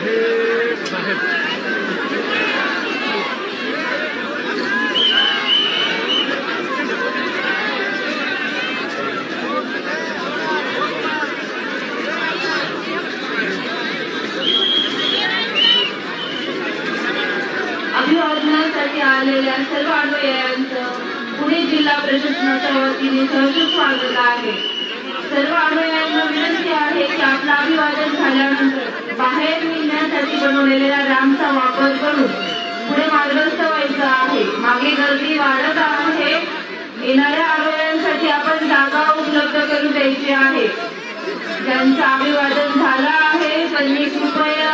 साहेब अभिवादनासाठी आलेल्या सर्व अनुयायांचं पुणे जिल्हा प्रशासनाच्या वतीने सहजूक स्वागत आहे. अभिवादन झाल्यानंतर बाहेर निघण्यासाठी बनवलेल्या रॅम्पचा वापर करून पुढे मार्गस्थ व्हायचं आहे. मागे गर्दी वाढत आहे. येणाऱ्या आरोग्यांसाठी आपण जागा उपलब्ध करून द्यायची आहे. ज्यांचं अभिवादन झालं आहे त्यांनी कृपया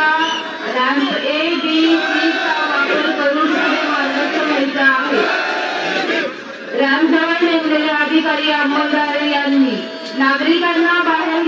रॅम्प ए बी सी चा वापर करून पुढे मार्गस्थ व्हायचा आहे. रॅम्पजवळ नेमलेले अधिकारी अंमलदार यांनी नागरिकांना बाहेर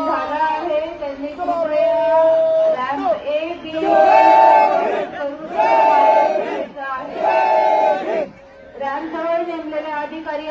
झालं आहे त्यांनी रॅम्प ए बी रॅम्पवर नेमलेले अधिकारी